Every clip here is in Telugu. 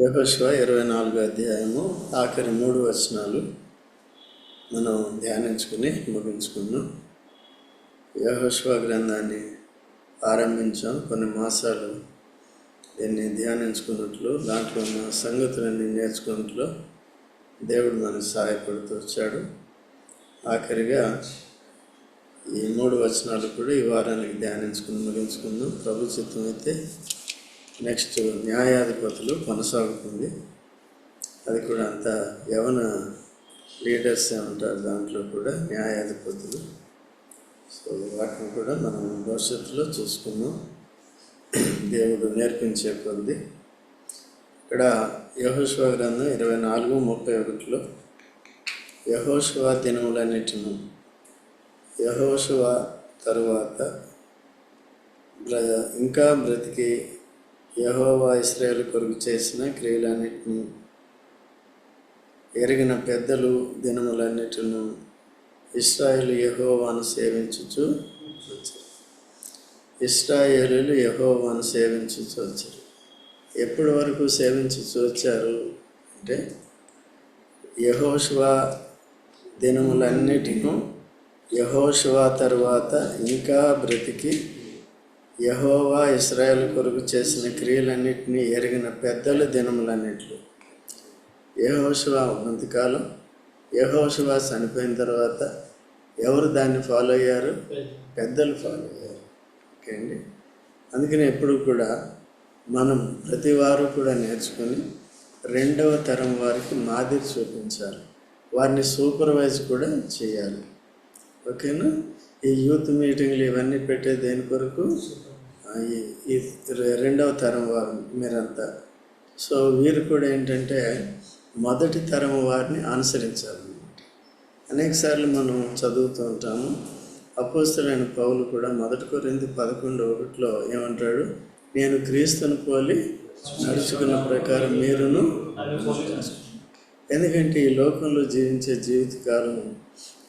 యహోశివ ఇరవై నాలుగో అధ్యాయము ఆఖరి మూడు వచనాలు మనం ధ్యానించుకుని ముగించుకున్నాం యహోశివ గ్రంథాన్ని ఆరంభించాం. కొన్ని మాసాలు దీన్ని ధ్యానించుకున్నట్లు దాంట్లో ఉన్న సంగతులన్నీ నేర్చుకున్నట్లు దేవుడు మనకు సహాయపడుతూ వచ్చాడు. ఆఖరిగా ఈ మూడు వచనాలు కూడా ఈ వారానికి ధ్యానించుకుని ముగించుకుందాం. ప్రభు చిత్తం అయితే నెక్స్ట్ న్యాయాధిపతులు కొనసాగుతుంది. అది కూడా అంత యవన లీడర్స్ ఉంటారు దాంట్లో కూడా న్యాయాధిపతులు. సో వాటిని కూడా మనం భవిష్యత్తులో చూసుకున్నాం దేవుడు నేర్పించే కొద్ది. ఇక్కడ యహోశివ గ్రంథం ఇరవై నాలుగు ముప్పై ఒకటిలో యహోశివ దినములన్నిటిను యహోశివ తరువాత ఇంకా బ్రతికి యహోవా ఇస్రాయల్ కొరకు చేసిన క్రియలన్నిటిని ఎరిగిన పెద్దలు దినములన్నిటిను ఇస్రాయేల్ యహోవాను సేవించుచు వచ్చారు ఇస్రాయేలీలు యహోవాను సేవించుచు వచ్చారు ఎప్పటి వరకు సేవించుచు వచ్చారు అంటే యహోశివ దినములన్నిటిను యహోశివ తర్వాత ఇంకా బ్రతికి యహోవా ఇస్రాయల్ కొరకు చేసిన క్రియలన్నింటినీ ఎరిగిన పెద్దల దినములన్నిట్లు. యహోశివ ఉన్నంతకాలం యహోశివ చనిపోయిన తర్వాత ఎవరు దాన్ని ఫాలో అయ్యారు? పెద్దలు ఫాలో అయ్యారు. ఓకే అండి. అందుకని ఎప్పుడు కూడా మనం ప్రతి వారు కూడా నేర్చుకొని రెండవ తరం వారికి మాదిరి చూపించాలి. వారిని సూపర్వైజ్ కూడా చేయాలి. ఓకేనా? ఈ యూత్ మీటింగ్లు ఇవన్నీ పెట్టే దేని కొరకు? ఈ- రెండవ తరం వారు మీరంతా. సో వీరు కూడా ఏంటంటే మొదటి తరం వారిని అనుసరించాలన్నమాట అనేకసార్లు మనం చదువుతూ ఉంటాము. అపోస్తులైన పౌలు కూడా మొదటి కొరింది పదకొండు ఒకటిలో ఏమంటాడు? నేను క్రీస్తుని పోలి నడుచుకున్న ప్రకారం మీరును ఎందుకంటే ఈ లోకంలో జీవించే జీవితకాలం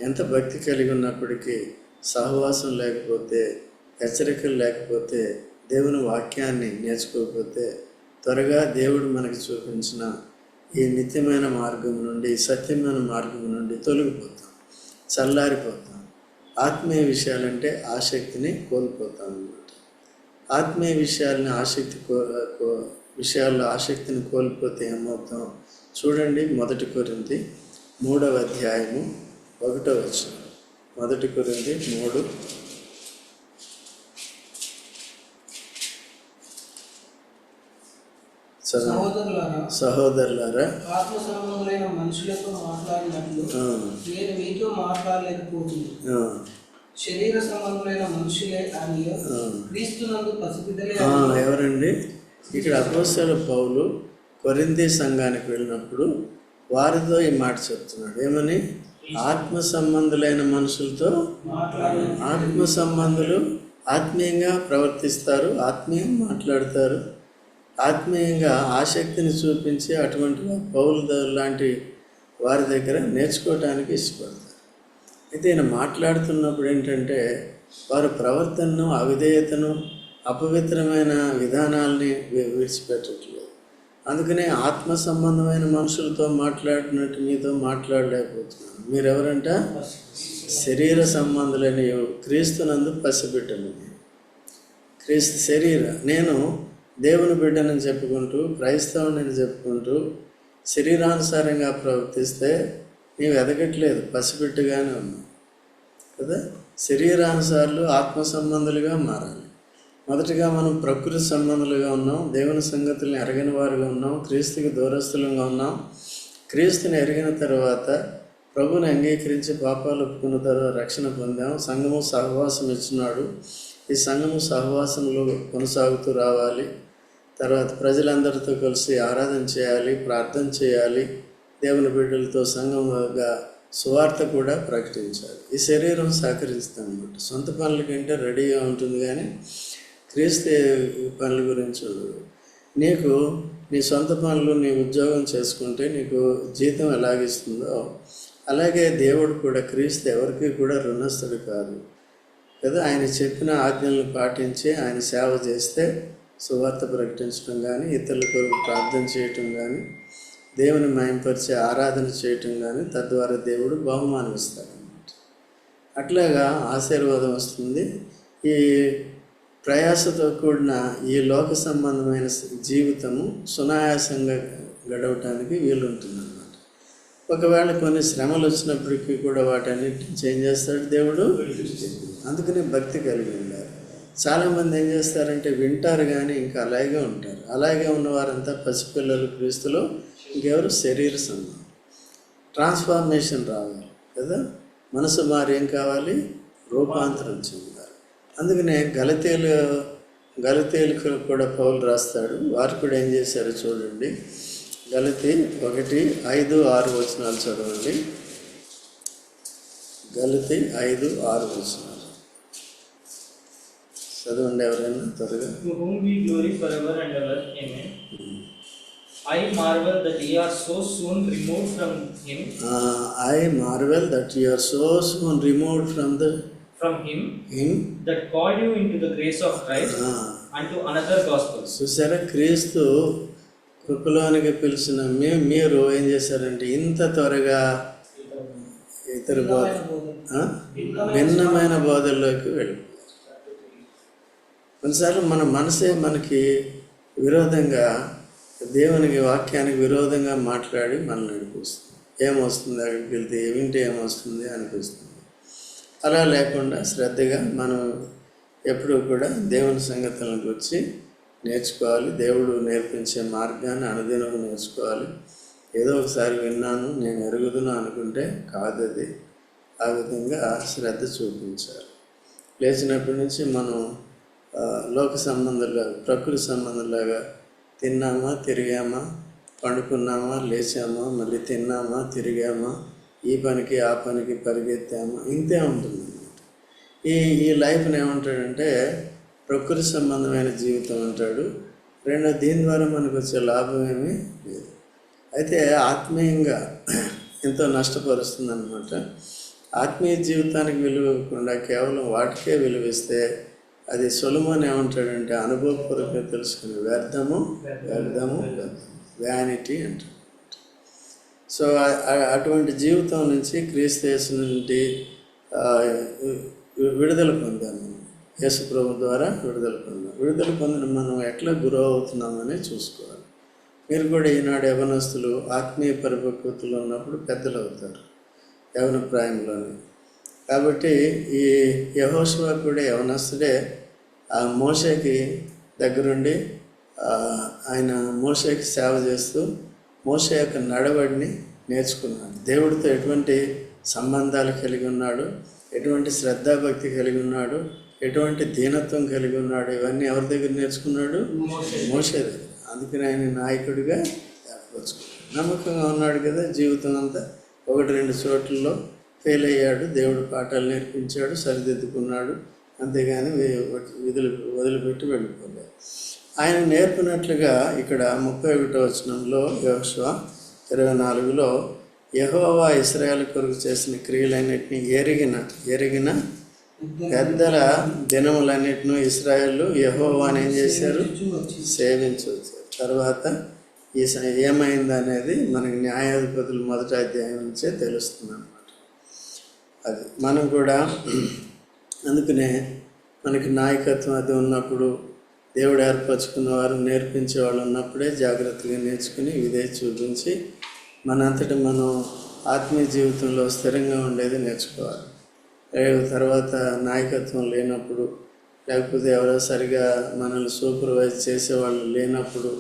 ఎంత భక్తి కలిగి ఉన్నప్పటికీ సహవాసం లేకపోతే హెచ్చరికలు లేకపోతే దేవుని వాక్యాన్ని నేర్చుకోకపోతే త్వరగా దేవుడు మనకి చూపించిన ఈ నిత్యమైన మార్గం నుండి సత్యమైన మార్గం నుండి తొలగిపోతాం చల్లారిపోతాం. ఆత్మీయ విషయాలంటే ఆసక్తిని కోల్పోతాం అన్నమాట. ఆత్మీయ విషయాలని ఆసక్తి కో- విషయాల్లో ఆసక్తిని కోల్పోతే ఏమవుతాం? చూడండి మొదటి కొరింది మూడవ అధ్యాయము ఒకటో వచ్చిన మొదటి కొరింది మూడు సహోదరులారా సహోదరులారా ఆత్మ సంబంధులైన మనుషులతో మాట్లాడినట్లు ఆ, నేను మీతో మాట్లాడలేకపోతుంది ఆ, శరీర మనుషులే అని. క్రీస్తునందు ఆ, ఎవరండి? ఇక్కడ అపోస్తల పౌలు కొరింది సంఘానికి వెళ్ళినప్పుడు వారితో ఈ మాట చెప్తున్నాడు. ఏమని? ఆత్మ సంబంధులైన మనుషులతో ఆత్మ సంబంధులు ఆత్మీయంగా ప్రవర్తిస్తారు ఆత్మీయంగా మాట్లాడతారు. ఆత్మీయంగా ఆసక్తిని చూపించి అటువంటి పౌలు లాంటి వారి దగ్గర నేర్చుకోవటానికి ఇష్టపడతారు. అయితే ఈయన మాట్లాడుతున్నప్పుడు ఏంటంటే వారి ప్రవర్తనను అవిధేయతను అపవిత్రమైన విధానాల్ని విడిచిపెట్టట్లేదు. అందుకనే ఆత్మ సంబంధమైన మనుషులతో మాట్లాడినట్టు మీతో మాట్లాడలేకపోతున్నాను. మీరెవరంట? శరీర సంబంధులని క్రీస్తునందు పసిబిట్టను క్రీస్తు శరీర. నేను దేవుని బిడ్డనని చెప్పుకుంటూ క్రైస్తవుని చెప్పుకుంటూ శరీరానుసారంగా ప్రవర్తిస్తే నీవు ఎదగట్లేదు పసిబిట్టుగానే ఉన్నావు. కదా? శరీరానుసారులు ఆత్మ సంబంధులుగా మారాలి. మొదటిగా మనం ప్రకృతి సంబంధులుగా ఉన్నాం దేవుని సంగతుల్ని ఎరగని వారుగా ఉన్నాం క్రీస్తుకి దూరస్తులుగా ఉన్నాం. క్రీస్తుని ఎరిగిన తర్వాత ప్రభుని అంగీకరించి పాపాలు ఒప్పుకున్న తర్వాత రక్షణ పొందాం సంఘము సహవాసం ఇచ్చినాడు. ఈ సంఘము సహవాసంలో కొనసాగుతూ రావాలి. తర్వాత ప్రజలందరితో కలిసి ఆరాధన చేయాలి ప్రార్థన చేయాలి. దేవుని బిడ్డలతో సంఘంగా సువార్త కూడా ప్రకటించాలి. ఈ శరీరం సహకరిస్తాం అనమాట సొంత పనుల కంటే రెడీగా ఉంటుంది కానీ క్రీస్తు పనుల గురించి ఉండదు. నీకు నీ సొంత పనులు నీ ఉద్యోగం చేసుకుంటే నీకు జీతం ఎలాగిస్తుందో అలాగే దేవుడు కూడా క్రీస్తు ఎవరికి కూడా రుణస్థుడు కాదు. కదా ఆయన చెప్పిన ఆజ్ఞలను పాటించి ఆయన సేవ చేస్తే సువార్త ప్రకటించడం కానీ ఇతరుల కొరకు ప్రార్థన చేయటం కానీ దేవుని మయంపరిచే ఆరాధన చేయటం కానీ తద్వారా దేవుడు బహుమానం ఇస్తాడు అట్లాగా ఆశీర్వాదం వస్తుంది. ఈ ప్రయాసతో కూడిన ఈ లోక సంబంధమైన జీవితము సునాయాసంగా గడవటానికి వీలుంటుందన్నమాట. ఒకవేళ కొన్ని శ్రమలు వచ్చినప్పటికీ కూడా వాటన్నిటిని చేంజ్ చేస్తాడు దేవుడు. అందుకనే భక్తి కలిగి ఉండాలి చాలామంది ఏం చేస్తారంటే వింటారు కానీ ఇంకా అలాగే ఉంటారు. అలాగే ఉన్నవారంతా పసిపిల్లలు క్రీస్తులో ఇంకెవరు? శరీర సంబంధం. ట్రాన్స్ఫార్మేషన్ రావాలి కదా? మనసు మారి ఏం కావాలి? రూపాంతరం చెందాలి. అందుకనే గలతీలు గలతీలకు కూడా పౌలు రాస్తాడు. వారు కూడా ఏం చేశారో చూడండి. గలతి ఒకటి ఐదు ఆరు వచనాలు చదవండి. గలతి ఐదు ఆరు వచనాలు చదవండి ఎవరైనా త్వరగా To whom we glory forever చదవండి ఎవరైనా? త్వరగా. I marvel that you are so soon remove from I marvel that you are so soon remove from the from him him that call into the grace of Christ and to another gospel చూసారా? క్రీస్తు కృపలోనికి పిలిచిన మే మీరు ఏం చేశారంటే ఇంత త్వరగా ఇతర బోధ భిన్నమైన బోధల్లోకి వెళ్ళి కొన్నిసార్లు మన మనసే మనకి విరోధంగా దేవునికి వాక్యానికి విరోధంగా మాట్లాడి మనల్ని నడిపిస్తుంది ఏమొస్తుంది అక్కడికి వెళ్తే? వింటే ఏమొస్తుంది? అనిపిస్తుంది. అలా లేకుండా శ్రద్ధగా మనం ఎప్పుడూ కూడా దేవుని సంగతులను గురించి నేర్చుకోవాలి. దేవుడు నేర్పించే మార్గాన్ని అనుదినం నేర్చుకోవాలి. ఏదో ఒకసారి విన్నాను నేను ఎరుగుదును అనుకుంటే కాదు అది ఆ విధంగా శ్రద్ధ చూపించాలి. లేచినప్పటి నుంచి మనం లోక సంబంధంలాగా ప్రకృతి సంబంధంలాగా తిన్నామా తిరిగామా పండుకున్నామా లేచామా మళ్ళీ తిన్నామా తిరిగామా ఈ పనికి ఆ పనికి పరిగెత్తామా ఇంతే ఉంటుంది ఈ ఈ లైఫ్ని ఏమంటాడంటే ప్రకృతి సంబంధమైన జీవితం అంటాడు. రెండో దీని ద్వారా మనకు వచ్చే లాభం ఏమీ లేదు. అయితే ఆత్మీయంగా ఎంతో నష్టపరుస్తుంది అనమాట ఆత్మీయ జీవితానికి విలువ ఇవ్వకుండా కేవలం వాటికే విలువిస్తే అది సొలమోన్ ఏమంటాడంటే అనుభవపూర్వకంగా తెలుసుకుని వ్యర్థము వ్యర్థము వ్యానిటీ అంటాడు. సో అటువంటి జీవితం నుంచి క్రీస్తు నుండి విడుదల పొందాము మనం. యేసు ప్రభు ద్వారా విడుదల పొందాం. విడుదల పొందిన మనం ఎట్లా గురవు అవుతున్నామని చూసుకోవాలి. మీరు కూడా ఈనాడు యవనస్తులు ఆత్మీయ పరిపక్వతలో ఉన్నప్పుడు పెద్దలు అవుతారు యవన ప్రాయంలోనే. కాబట్టి ఈ యహోశివ కూడా యవనస్తుడే. ఆ మోషకి దగ్గరుండి ఆయన మోషకి సేవ చేస్తూ మోష యొక్క నడవడిని నేర్చుకున్నాడు. దేవుడితో ఎటువంటి సంబంధాలు కలిగి ఉన్నాడు ఎటువంటి శ్రద్ధాభక్తి కలిగి ఉన్నాడు ఎటువంటి దీనత్వం కలిగి ఉన్నాడు ఇవన్నీ ఎవరి దగ్గర నేర్చుకున్నాడు? మోషే. దగ్గర. అందుకని ఆయన నాయకుడిగా ఏర్పరచుకున్నాడు నమ్మకంగా ఉన్నాడు కదా జీవితం అంతా. ఒకటి రెండు చోట్లలో ఫెయిల్ అయ్యాడు దేవుడు పాఠాలు నేర్పించాడు సరిదిద్దుకున్నాడు. అంతేగాని విధులు వదిలిపెట్టి వెళ్ళిపోలేదు. ఆయన నేర్పినట్లుగా ఇక్కడ ముప్పై ఒకటో వచనంలో యోశ్వ ఇరవై నాలుగులో యహోవా ఇస్రాయల్ కొరకు చేసిన క్రియలన్నింటినీ ఎరిగిన ఎరిగిన పెద్దల దినములన్నిటిని ఇస్రాయల్ యహోవాని ఏం చేశారు? సేవించవచ్చు తర్వాత ఈ స- ఏమైంది అనేది మనకి న్యాయాధిపతులు మొదటి అధ్యాయం నుంచే తెలుస్తుంది అన్నమాట. అది మనం కూడా అందుకనే మనకి నాయకత్వం అది ఉన్నప్పుడు దేవుడు ఏర్పరచుకున్న వారు నేర్పించే వాళ్ళు ఉన్నప్పుడే జాగ్రత్తగా నేర్చుకుని ఇదే చూపించి మనంతటి మనం ఆత్మీయ జీవితంలో స్థిరంగా ఉండేది నేర్చుకోవాలి. తర్వాత నాయకత్వం లేనప్పుడు లేకపోతే ఎవరో సరిగా మనల్ని సూపర్వైజ్ చేసేవాళ్ళు లేనప్పుడు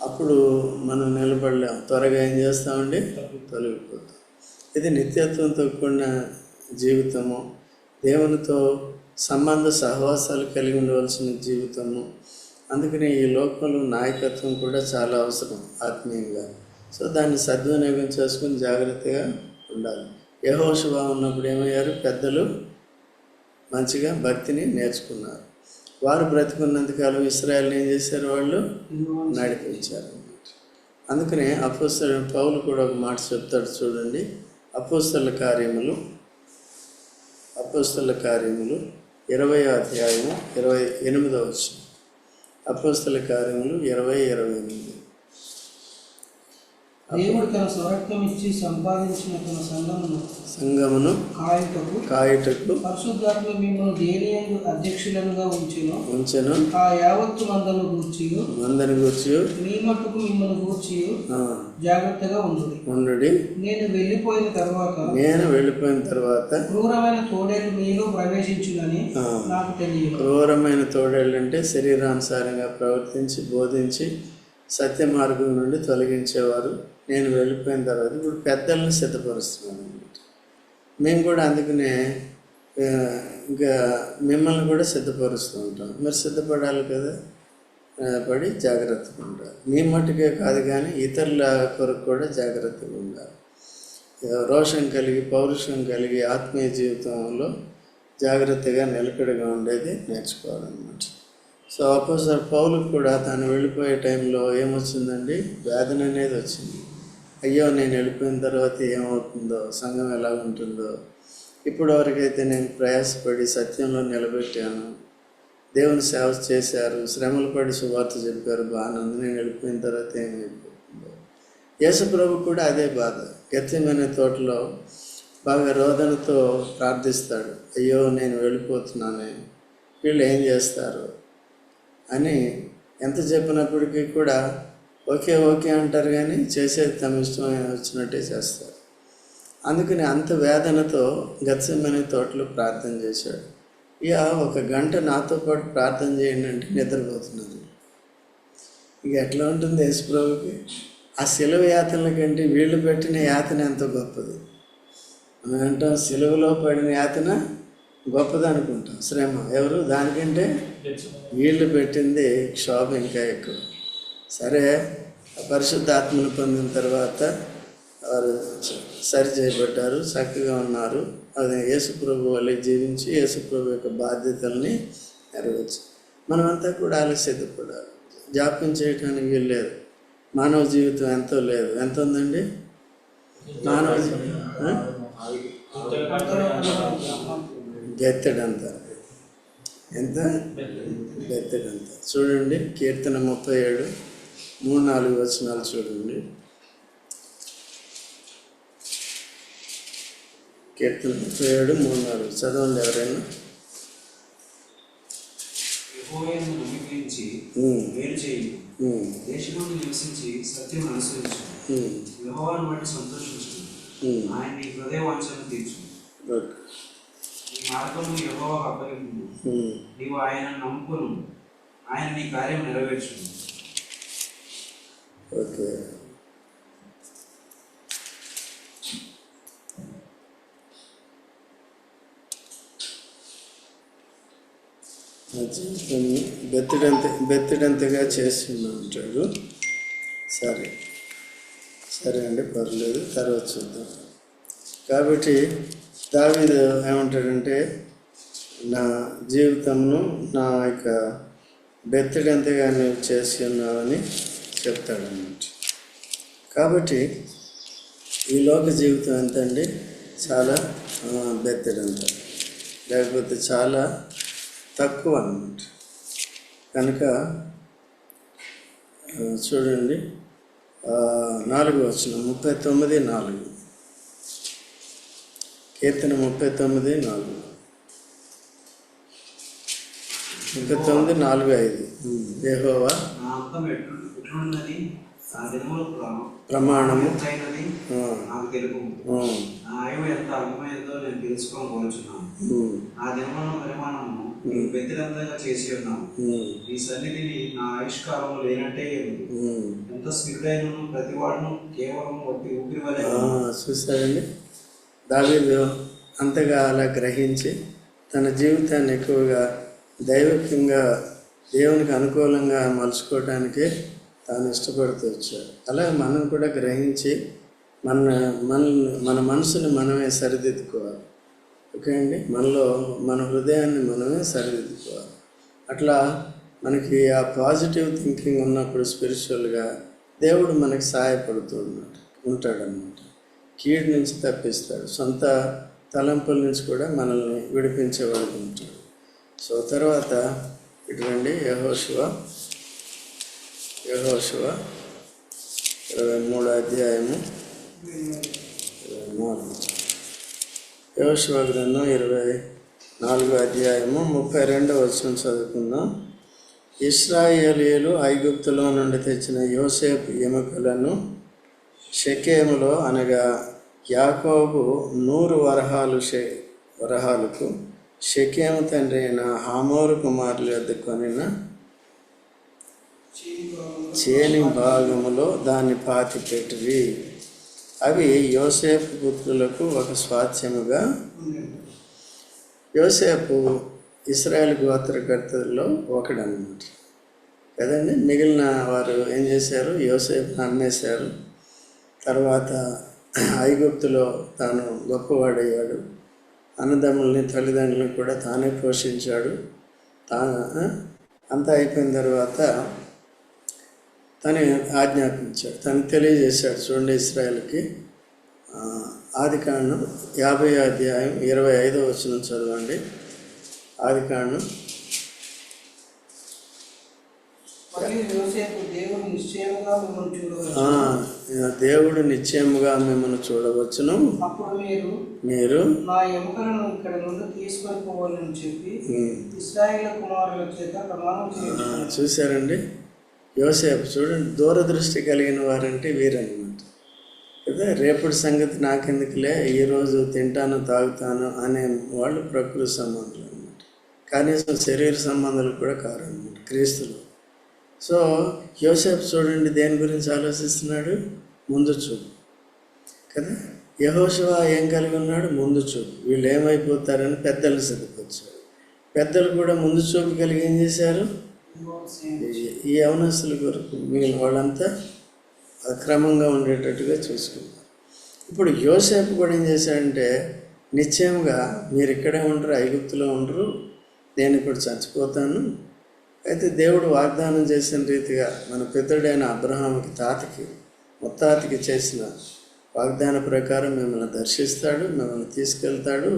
అప్పుడు మనం నిలబడలేం. త్వరగా ఏం చేస్తామండి? తొలగిపోతాం. ఇది నిత్యత్వంతో కూడిన జీవితము. దేవునితో సంబంధ సహవాసాలు కలిగి ఉండవలసిన జీవితము. అందుకని ఈ లోకంలో నాయకత్వం కూడా చాలా అవసరం ఆత్మీయంగా. సో దాన్ని సద్వినియోగం చేసుకుని జాగ్రత్తగా ఉండాలి. యహోశుభ ఉన్నప్పుడు ఏమయ్యారు? పెద్దలు మంచిగా భక్తిని నేర్చుకున్నారు. వారు బ్రతికున్నంతకాలం ఇస్రాయల్ని ఏం చేశారు వాళ్ళు? నడిపించారు అందుకనే అపోస్తల పౌలు కూడా ఒక మాట చెప్తాడు చూడండి. అపోస్తల కార్యములు అపోస్తల కార్యములు ఇరవై అధ్యాయము ఇరవై ఎనిమిదవ వచ్చిన కార్యములు ఇరవై ఇరవై ఎనిమిది. దేవుడు తన స్వరక్తం ఇచ్చి సంపాదించిన తన సంఘమును సంగమును కాయుటకు కాయుటకు పరిశుద్ధాత్మ మిమ్మల్ని దేని యందు అధ్యక్షులనుగా ఉంచెను ఉంచెను. ఆ యావత్తు మందను గూర్చి మందని కూర్చు మీ మట్టుకు మిమ్మల్ని గూర్చి జాగ్రత్తగా ఉండుడి. ఉండుడి. నేను వెళ్ళిపోయిన తర్వాత నేను వెళ్ళిపోయిన తర్వాత క్రూరమైన తోడేలు మీలో ప్రవేశించునని నాకు తెలియదు. క్రూరమైన తోడేళ్ళు అంటే శరీరానుసారంగా ప్రవర్తించి బోధించి సత్య మార్గం నుండి తొలగించేవారు. నేను వెళ్ళిపోయిన తర్వాత ఇప్పుడు పెద్దలను సిద్ధపరుస్తున్నాను అనమాట మేము కూడా అందుకనే ఇంకా మిమ్మల్ని కూడా సిద్ధపరుస్తూ ఉంటాం. మీరు సిద్ధపడాలి కదా? పడి జాగ్రత్తగా ఉండాలి. మీ మట్టుకే కాదు కానీ ఇతరుల కొరకు కూడా జాగ్రత్తగా ఉండాలి. రోషం కలిగి పౌరుషం కలిగి ఆత్మీయ జీవితంలో జాగ్రత్తగా నిలకడగా ఉండేది నేర్చుకోవాలన్నమాట. సో అపోసర్ పౌలకు కూడా తను వెళ్ళిపోయే టైంలో ఏమొచ్చిందండి? వేదన అనేది వచ్చింది. అయ్యో నేను వెళ్ళిపోయిన తర్వాత ఏమవుతుందో సంఘం ఎలా ఉంటుందో ఇప్పుడు వరకైతే నేను ప్రయాసపడి సత్యంలో నిలబెట్టాను. దేవుని సేవ చేశారు శ్రమలు పడి సువార్త చెప్పారు బాగానే నేను వెళ్ళిపోయిన తర్వాత ఏమైపోతుందో యేసుప్రభు కూడా అదే బాధ. గత్యమైన తోటలో బాగా రోదనతో ప్రార్థిస్తాడు. అయ్యో నేను వెళ్ళిపోతున్నానే వీళ్ళు ఏం చేస్తారు? అని ఎంత చెప్పినప్పటికీ కూడా ఓకే ఓకే అంటారు కానీ చేసేది తమ ఇష్టం వచ్చినట్టే చేస్తారు. అందుకని అంత వేదనతో గత్యమైన తోటలో ప్రార్థన చేశాడు. ఇక ఒక గంట నాతో పాటు ప్రార్థన చేయండి అంటే నిద్రపోతున్నారు ఇక ఎట్లా ఉంటుంది యేసుప్రభుకి ఆ శిలువ యాతనల కంటే వీళ్ళు పెట్టిన యాతన ఎంతో గొప్పది? మనం అంటాం సిలువలో పడిన యాతన గొప్పది అనుకుంటాం. శ్రమ. ఎవరు? దానికంటే వీళ్ళు పెట్టింది క్షోభ ఇంకా ఎక్కువ. సరే పరిశుద్ధాత్మను పొందిన తర్వాత వారు సరి చేయబడ్డారు చక్కగా ఉన్నారు. అది యేసుప్రభు వల్లే జీవించి యేసుప్రభు యొక్క బాధ్యతల్ని నెరవేర్చు. మనమంతా కూడా ఆలస్యత కూడా జాప్యం చేయటానికి వీలు మానవ జీవితం ఎంతో లేదు. ఎంత ఉందండి? మానవ జీ- బెత్తడంత ఎంత? బెత్తడంత చూడండి కీర్తన ముప్పై ఏడు. మూడు నాలుగు వచనాలు చూడండి. కీర్తన ముప్పై ఏడు మూడు నాలుగు. చదవండి ఎవరైనా. నీవు ఆయన నమ్ముకును. ఆయన నీ కార్యం నెరవేర్చు ఓకే. జీవితాన్ని బెత్తడంత బెత్తడంతగా చేస్తున్నా అంటాడు సరే. సరే అండి పర్లేదు. తర్వాత చూద్దాం. కాబట్టి దావీదు ఏమంటాడంటే నా జీవితంను నా యొక్క బెత్తడంతగా నేను చేసి చెప్తాడన్నమాట కాబట్టి ఈ లోక జీవితం ఎంత అండి చాలా బెత్తడంత. లేకపోతే చాలా తక్కువ అన్నమాట. కనుక చూడండి నాలుగు వచ్చిన ముప్పై తొమ్మిది నాలుగు. కీర్తన ముప్పై తొమ్మిది నాలుగు. ముప్పై తొమ్మిది నాలుగు ఐదు. ఎట్లు ఎట్లున్నది ప్రమాణము. ఆ, నాకు తెలుపు. ఆ, నా ఆయువు ఎంత? అర్థమైందో నేను తెలుసుకొని కోరుచున్నాను ఉమ్, నా దినముల పరిమాణము నీకు వ్యతిరేకంగా చేసి ఉన్నాను ఉమ్, నీ సన్నిధిని నా ఆయుష్కాలంలో లేనట్టే. ఎంత స్మిరుడైనను ప్రతి వాడును కేవలం ఒట్టి ఊపిరి వలె ఆ, చూసారండి దావీదు అంతగా అలా గ్రహించి తన జీవితాన్ని ఎక్కువగా దైవికంగా దేవునికి అనుకూలంగా మలుచుకోవటానికి తాను ఇష్టపడుతూ వచ్చాడు. అలాగే మనం కూడా గ్రహించి మన మన మన మనసుని మనమే సరిదిద్దుకోవాలి. ఓకే అండి? మనలో మన హృదయాన్ని మనమే సరిదిద్దుకోవాలి. అట్లా మనకి ఆ పాజిటివ్ థింకింగ్ ఉన్నప్పుడు స్పిరిచువల్గా దేవుడు మనకి సహాయపడుతూ ఉన్నాడు ఉంటాడనమాట కీడు నుంచి తప్పిస్తాడు. సొంత తలంపుల నుంచి కూడా మనల్ని విడిపించేవాడు ఉంటాడు. సో తర్వాత ఇటువంటి యహోశివ యహోశివ ఇరవై మూడో అధ్యాయము. ఇరవై నాలుగు యహోశివ గ్రంథం ఇరవై నాలుగో అధ్యాయము ముప్పై రెండో వచనం చదువుకుందాం. ఇస్రాయేలీలు ఐగుప్తులో నుండి తెచ్చిన యోసేపు ఎముకలను షకేములో అనగా యాకోబు నూరు వరహాలు షే వరహాలకు షకేము తండ్రి అయిన హామోరు కుమారులు ఎద్దుకొని చేని భాగములో దాన్ని పాతి పెట్టివి అవి యోసేపు పుత్రులకు ఒక స్వాస్థ్యముగా యోసేపు ఇస్రాయల్ గోత్రకర్తల్లో ఒకడనమాట కదండి? మిగిలిన వారు ఏం చేశారు? యోసేపును అమ్మేశారు. తర్వాత ఐగుప్తులో తాను గొప్పవాడయ్యాడు. అన్నదమ్ముల్ని తల్లిదండ్రులను కూడా తానే పోషించాడు. తా అంతా అయిపోయిన తర్వాత తను ఆజ్ఞాపించాడు. తను తెలియజేశాడు చూడండి ఇస్రాయల్కి. ఆది కాండం యాభై అధ్యాయం ఇరవై ఐదో వచ్చిన చదవండి. ఆది కాండం. దేవుడు నిశ్చయముగా మిమ్మల్ని చూడవచ్చును. మీరు నా ఎముకలను ఇక్కడ నుండి తీసుకొని పోవాలని చెప్పి ఉమ్, ఇస్రాయేల్ కుమారుల చేత ప్రమాణం ఆ, చేయించారు చూశారండి? యోసేపు చూడండి దూరదృష్టి కలిగిన వారంటే వీరన్నమాట. కదా రేపటి సంగతి నాకెందుకులే ఈరోజు తింటాను తాగుతాను అనే వాళ్ళు ప్రకృతి సంబంధాలు అనమాట కనీసం శరీర సంబంధాలు కూడా కారు అనమాట క్రీస్తులు. సో యోసేపు చూడండి దేని గురించి ఆలోచిస్తున్నాడు? ముందు చూపు. కదా యహోశివ ఏం కలిగి ఉన్నాడు? ముందు చూపు. వీళ్ళు ఏమైపోతారని పెద్దలు సిద్ధపరిచారు పెద్దలు కూడా ముందు చూపు కలిగి ఏం చేశారు? ఈ- ఈ యవనస్తుల కొరకు మిగిలిన వాళ్ళంతా అక్రమంగా ఉండేటట్టుగా చూసుకున్నారు ఇప్పుడు యోసేపు కూడా ఏం చేశాడంటే నిశ్చయంగా మీరు ఇక్కడే ఉండరు ఐగుప్తులో ఉండరు నేను ఇప్పుడు చచ్చిపోతాను. అయితే దేవుడు వాగ్దానం చేసిన రీతిగా మన పితడైన అబ్రహాంకి తాతకి ముత్తాతకి చేసిన వాగ్దాన ప్రకారం మిమ్మల్ని దర్శిస్తాడు మిమ్మల్ని తీసుకెళ్తాడు.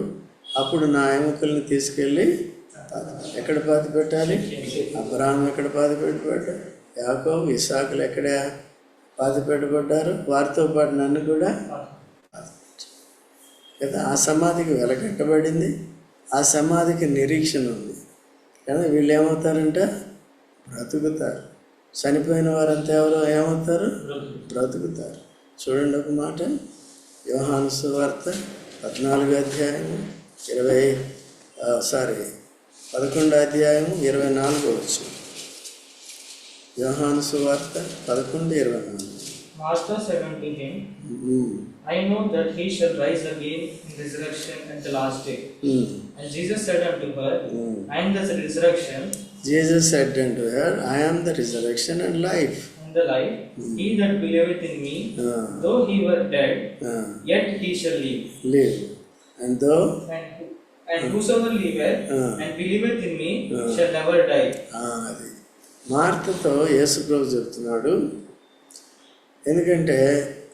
అప్పుడు నా ఎముకల్ని తీసుకెళ్ళి ఎక్కడ పాతి పెట్టాలి అబ్రహాం ఎక్కడ పాతి పెట్టబడ్డాడు యాకోబు ఇసాకులు ఎక్కడ పాతి పెట్టబడ్డారు వారితో పాటు నన్ను కూడా కదా ఆ సమాధికి వెలకట్టబడింది ఆ సమాధికి నిరీక్షణ ఉంది. కదా వీళ్ళు ఏమవుతారంటే? బ్రతుకుతారు. చనిపోయిన వారంతా ఎవరో? ఏమవుతారు? బ్రతుకుతారు. చూడండి ఒక మాట. యోహాను సువార్త పద్నాలుగు అధ్యాయం ఇరవై సారీ పదకొండు అధ్యాయం ఇరవై నాలుగు వచ్చు యోహాను సువార్త పదకొండు ఇరవై నాలుగు Martha said unto him, I know that he shall rise again in resurrection at the last day. Um, And Jesus said unto her, um. I am the resurrection Jesus said unto her, I am the resurrection and life. and the life. He that believeth in me, Uh, though he were dead, uh, yet he shall live. live. And though, And, and whosoever liveth and believeth in me shall never die. ఆ, అది. మార్తతో యేసుప్రభు చెప్తున్నాడు. ఎందుకంటే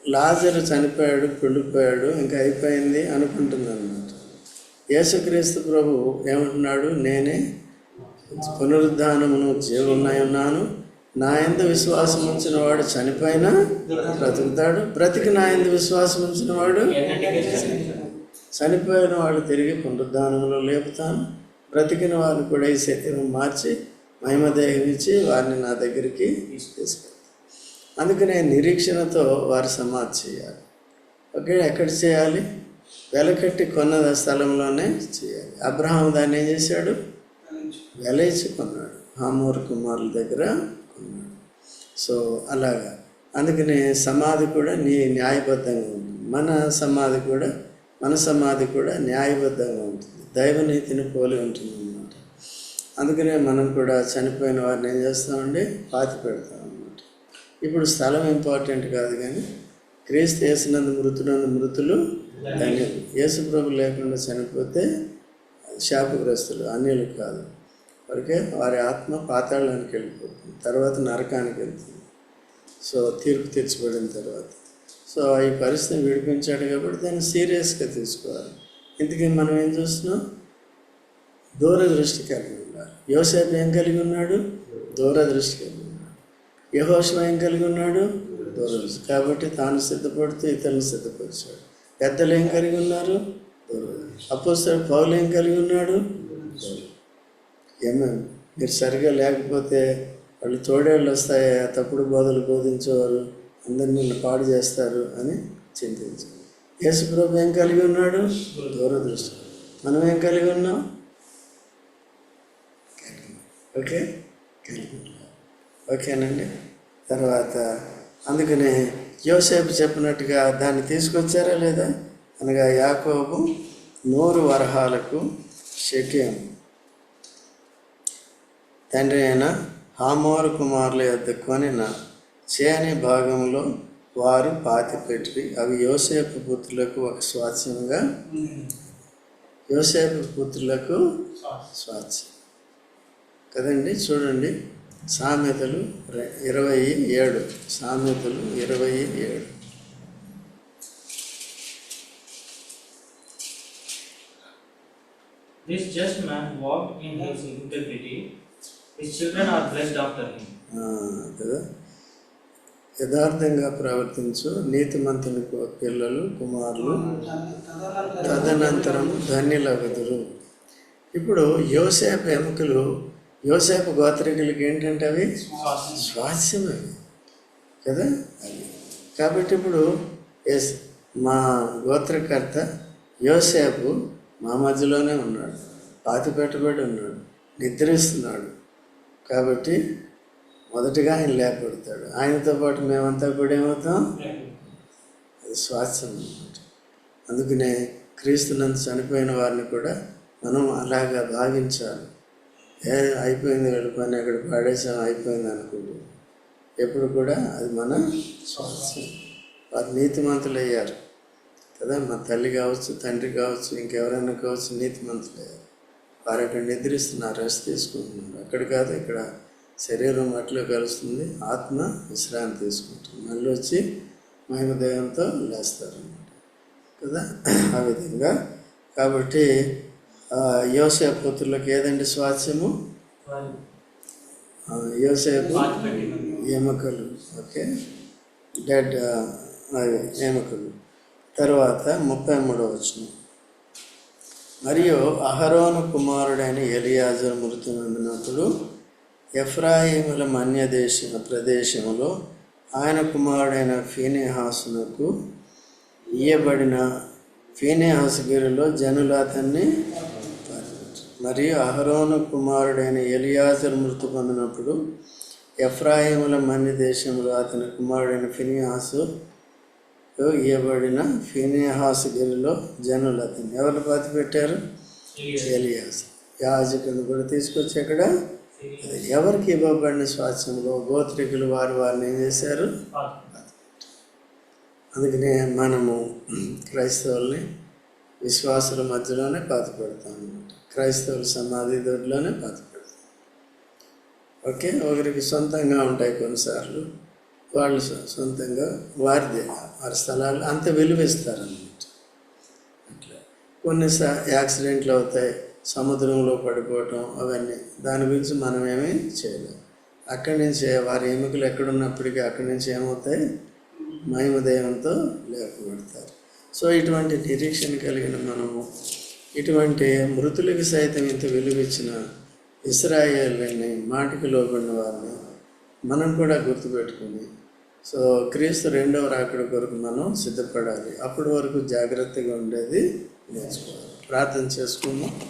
లాజరు చనిపోయాడు కుళ్ళిపోయాడు ఇంకా అయిపోయింది అనుకుంటుంది అనమాట యేసుక్రీస్తు ప్రభు ఏమంటున్నాడు? నేనే పునరుద్ధానమును జీవనై ఉన్నాను. నా ఎందు విశ్వాసం ఉంచిన వాడు చనిపోయినా బ్రతుకుతాడు. బ్రతికి నా ఎందు విశ్వాసం ఉంచిన వాడు చనిపోయిన వాళ్ళు తిరిగి పునరుద్ధానంలో లేపుతాను. బ్రతికిన వారు కూడా ఈ శరీరం మార్చి మహిమదేహం ఇచ్చి వారిని నా దగ్గరికి తీసుకెళ్తాను అందుకనే నిరీక్షణతో వారు సమాధి చేయాలి. ఓకే ఎక్కడ చేయాలి? వెలకట్టి కొన్న స్థలంలోనే చేయాలి. అబ్రహాం దాన్ని ఏం చేశాడు? వెలయించి కొన్నాడు. హామూర్ కుమారుల దగ్గర కొన్నాడు. సో అలాగా. అందుకనే సమాధి కూడా నీ న్యాయబద్ధంగా ఉంటుంది మన సమాధి కూడా మన సమాధి కూడా న్యాయబద్ధంగా ఉంటుంది. దైవనీతిని పోలి ఉంటుంది అన్నమాట అందుకనే మనం కూడా చనిపోయిన వారిని ఏం చేస్తామండి? పాతి పెడతాం అన్నమాట ఇప్పుడు స్థలం ఇంపార్టెంట్ కాదు కానీ క్రీస్తు వేసినందు మృతునందు మృతులు ధన్యులు. యేసు ప్రభు లేకుండా చనిపోతే శాపగ్రస్తులు అన్యులు కాదు. వరకే వారి ఆత్మ పాతాళానికి వెళ్ళిపోతుంది. తర్వాత నరకానికి వెళ్తుంది. సో తీర్పు తెచ్చిపడిన తర్వాత. సో ఈ పరిస్థితిని విడిపించాడు కాబట్టి దాన్ని సీరియస్గా తీసుకోవాలి. ఇంతకీ మనం ఏం చూస్తున్నాం? దూరదృష్టి కలిగి ఉండాలి యోసేపు ఏం కలిగి ఉన్నాడు? దూరదృష్టి కలిగి ఉన్నాడు. యహోశివ ఏం కలిగి ఉన్నాడు? దూరదృష్టి. కాబట్టి తాను సిద్ధపడుతూ ఇతరులను సిద్ధపరిచాడు. పెద్దలు ఏం కలిగి ఉన్నారు? దూరదృష్టి. అపోస్తాడు పౌలు ఏం కలిగి ఉన్నాడు? ఏమో? మీరు సరిగా లేకపోతే వాళ్ళు తోడేళ్ళు వస్తాయి? తప్పుడు బోధలు బోధించేవారు? అందరిని నిన్ను పాడు చేస్తారు అని చింతించారు. యేసుప్రభు ఏం కలిగి ఉన్నాడు? దూరదృష్టి. మనం ఏం కలిగి ఉన్నాం? ఓకే? కలిగి ఉన్నాం. ఓకేనండి? తర్వాత అందుకనే యోసేపు చెప్పినట్టుగా దాన్ని తీసుకొచ్చారా లేదా? అనగా యాకోబు నూరు వరహాలకు షకేం తండ్రి అయిన హామోరు కుమారుల యొద్ద కొనిన చేని భాగంలో వారు పాతి పెట్టి అవి యోసేపు పుత్రులకు ఒక స్వాస్యంగా యోసేపు పుత్రులకు స్వాస్యం. కదండి? చూడండి. సామెతలు ఇరవై ఏడు. సామెతలు ఇరవై ఏడు. This just man walked in his integrity. His children are blessed after him. ఆ, కదా? యథార్థంగా ప్రవర్తించు నీతిమంతుని పిల్లలు కుమారులు తదనంతరం ధన్యులగుదురు. ఇప్పుడు యోసేపు ఎముకలు యోసేపు గోత్రికులకి ఏంటంటే అవి? స్వాస్యం అవి కదా? కాబట్టి ఇప్పుడు ఎస్ మా గోత్రకర్త యోసేపు మా మధ్యలోనే ఉన్నాడు. పాతి పెట్టుబడి ఉన్నాడు. నిద్రిస్తున్నాడు. కాబట్టి మొదటిగా ఆయన లేపడతాడు ఆయనతో పాటు మేమంతా కూడా ఏమవుతాం? అది స్వాస్థ్యం అనమాట అందుకనే క్రీస్తునందు చనిపోయిన వారిని కూడా మనం అలాగా భావించాలి. ఏ అయిపోయింది వీళ్ళ పని అక్కడ పాడేసాం అయిపోయింది అనుకుంటూ ఎప్పుడు కూడా అది మన స్వాస్థ్యం. వారు నీతిమంతులు అయ్యారు కదా మా తల్లి కావచ్చు తండ్రి కావచ్చు ఇంకెవరైనా కావచ్చు నీతిమంతులు అయ్యారు వారు అక్కడ నిద్రిస్తున్నారు రెస్ట్ తీసుకుంటున్నారు. అక్కడ కాదు ఇక్కడ శరీరం అట్లా కలుస్తుంది ఆత్మ విశ్రాంతి తీసుకుంటుంది. మళ్ళీ వచ్చి మహిమదేవంతో లేస్తారు అన్నమాట కదా? ఆ విధంగా. కాబట్టి ఆ, యోసేపు పుత్రులకు ఏదండి స్వాస్యము? యోసేపు ఎముకలు. ఓకే. డెడ్ అవి ఎముకలు. తర్వాత ముప్పై మూడవ వచ్చిన మరియు అహరోను కుమారుడైన ఎలియాజర్ మృతి నుండినప్పుడు ఎఫ్రాయిముల మన్య దేశ ప్రదేశములో ఆయన కుమారుడైన ఫీనేహాసునకు ఇయ్యబడిన ఫీనేహాసుగిరిలో జనులు అతన్ని. మరియు అహరోను కుమారుడైన ఎలియాజరు మృతి పొందినప్పుడు ఎఫ్రాయిముల మన్య దేశంలో అతని కుమారుడైన ఫినిహాసు ఇవ్వబడిన ఫినిహాసు గిరిలో జనులు అతన్ని ఎవరు పాతి పెట్టారు ఎలియాస్ యాజకులను కూడా తీసుకొచ్చి అక్కడ ఎవరికి ఇవ్వబడిన స్వాస్థ్యంలో గోత్రికులు వారు వారిని ఏం చేశారు? అందుకనే మనము క్రైస్తవుల్ని విశ్వాసుల మధ్యలోనే పాతి పెడతాం క్రైస్తవుల సమాధి దొడ్లోనే పాతి పెడతాం ఓకే? ఒకరికి సొంతంగా ఉంటాయి కొన్నిసార్లు. వాళ్ళు సొంతంగా వారిదే. వారి స్థలాలు అంత విలువిస్తారన్నమాట అట్లా. కొన్నిసార్లు యాక్సిడెంట్లు అవుతాయి. సముద్రంలో పడిపోవటం అవన్నీ. దాని గురించి మనం ఏమీ అక్కడి నుంచి వారి ఎముకలు ఎక్కడున్నప్పటికీ అక్కడి నుంచి ఏమవుతాయి? మహిమదేవంతో లేపబడతారు. సో ఇటువంటి నిరీక్షణ కలిగిన మనము ఇటువంటి మృతులకు సైతం ఇంత విలువిచ్చిన ఇస్రాయేల్ని మాటికి లోబడిన వారిని మనం కూడా గుర్తుపెట్టుకుని సో క్రీస్తు రెండవ రాకడ కొరకు మనం సిద్ధపడాలి. అప్పటి వరకు జాగ్రత్తగా ఉండేది నేర్చుకోవాలి. ప్రార్థన చేసుకుందాం.